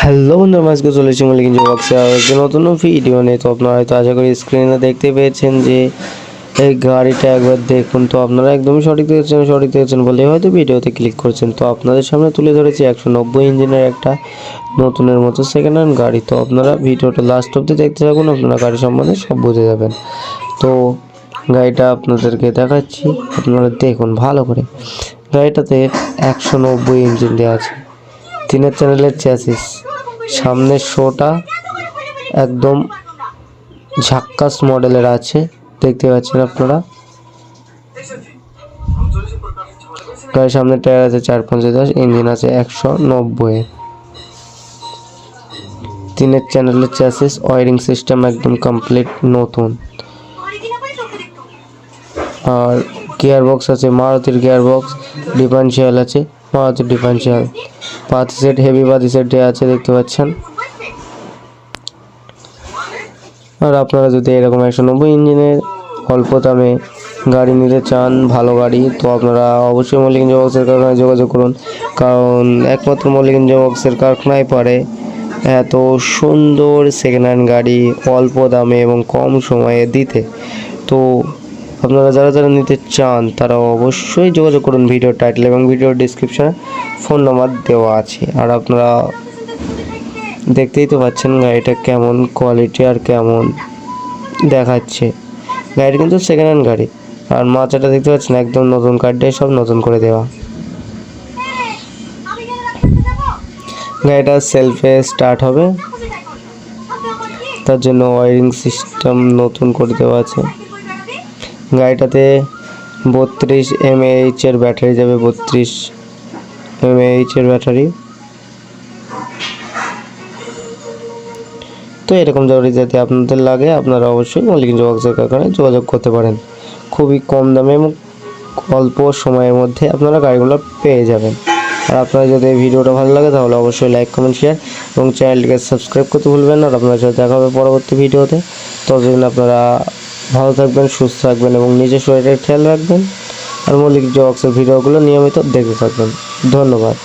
Hello বন্ধুরা আজকে চলে এসেছি মল্লিক বক্সে আর একটি নতুন ভিডিও নেই তো আপনারা হয়তো আশা করি স্ক্রিনে দেখতে পেয়েছেন যে, এই গাড়িটা একবার দেখুন। তো আপনারা একদমই সঠিক দেখেছেন সঠিক দেখেছেন বলে হয়তো ভিডিওতে ক্লিক করছেন। তো আপনাদের সামনে তুলে ধরেছি একশো নব্বই ইঞ্জিনের একটা নতুনের মতো সেকেন্ড হ্যান্ড গাড়ি। তো আপনারা ভিডিওটা লাস্ট অব্দি দেখতে থাকুন, আপনারা গাড়ি সম্বন্ধে সব বুঝে যাবেন। তো গাড়িটা আপনাদেরকে দেখাচ্ছি, আপনারা দেখুন ভালো করে। গাড়িটাতে একশো নব্বই ইঞ্জিন দেওয়া আছে। তিনের চ্যানেলের চ্যাসিস সামনের শোটা একদম ঝাক্কাস মডেলের আছে, দেখতে পাচ্ছেন আপনারা। গাড়ির সামনে টায়ার আছে চার পঞ্চাশ ইঞ্জিন আছে একশো নব্বই। তিনের চ্যানেলের চ্যাসিস ওয়ারিং সিস্টেম একদম কমপ্লিট নতুন। আর গিয়ার বক্স আছে, মারুতির গিয়ার বক্স ডিফারেন্সিয়াল আছে, মারুতির ডিফারেন্সিয়াল পাতি সেট, হেভি পাতি সেট দেওয়া আছে, দেখতে পাচ্ছেন। আর আপনারা যদি এরকম একশো নব্বই ইঞ্জিনের অল্প দামে গাড়ি নিতে চান, ভালো গাড়ি, তো আপনারা অবশ্যই মল্লিক বক্সের কারখানায় যোগাযোগ করুন। কারণ একমাত্র মল্লিক বক্সের কারখানায় পারে এত সুন্দর সেকেন্ড হ্যান্ড গাড়ি অল্প দামে এবং কম সময়ে দিতে। তো আপনারা যারা যারা নিতে চান, তারা অবশ্যই যোগাযোগ করুন ভিডিও টাইটেল এবং ভিডিওর ডিসক্রিপশানে ফোন নাম্বার দেওয়া আছে। আর আপনারা দেখতেই তো পাচ্ছেন গাড়িটা কেমন কোয়ালিটি আর কেমন দেখাচ্ছে। গাড়িটা কিন্তু সেকেন্ড হ্যান্ড গাড়ি। আর মাচাটা দেখতে পাচ্ছেন একদম নতুন কার্ডটাই সব নতুন করে দেওয়া। গাড়িটা সেলফে স্টার্ট হবে। তার জন্য ওয়ারিং সিস্টেম নতুন করে দেওয়া আছে। গাড়িটাতে বত্রিশ এমএইচ এর ব্যাটারি যাবে, বত্রিশ এমএইচ এর ব্যাটারি। তো এরকম জরুরি যাতে আপনাদের লাগে, আপনারা অবশ্যই মল্লিক বক্সের কারখানায় যোগাযোগ করতে পারেন। খুবই কম দামে এবং অল্প সময়ের মধ্যে আপনারা গাড়িগুলো পেয়ে যাবেন। আর আপনারা যদি এই ভিডিওটা ভালো লাগে, তাহলে অবশ্যই লাইক কমেন্ট শেয়ার এবং চ্যানেলটিকে সাবস্ক্রাইব করতে ভুলবেন না। আর আপনার সাথে দেখা হবে পরবর্তী ভিডিওতে। ততদিন আপনারা ভালো থাকবেন, সুস্থ থাকবেন এবং নিজের শরীরের খেয়াল রাখবেন। আর মৌলিক জক্সের ভিডিওগুলো নিয়মিত দেখতে থাকবেন। ধন্যবাদ।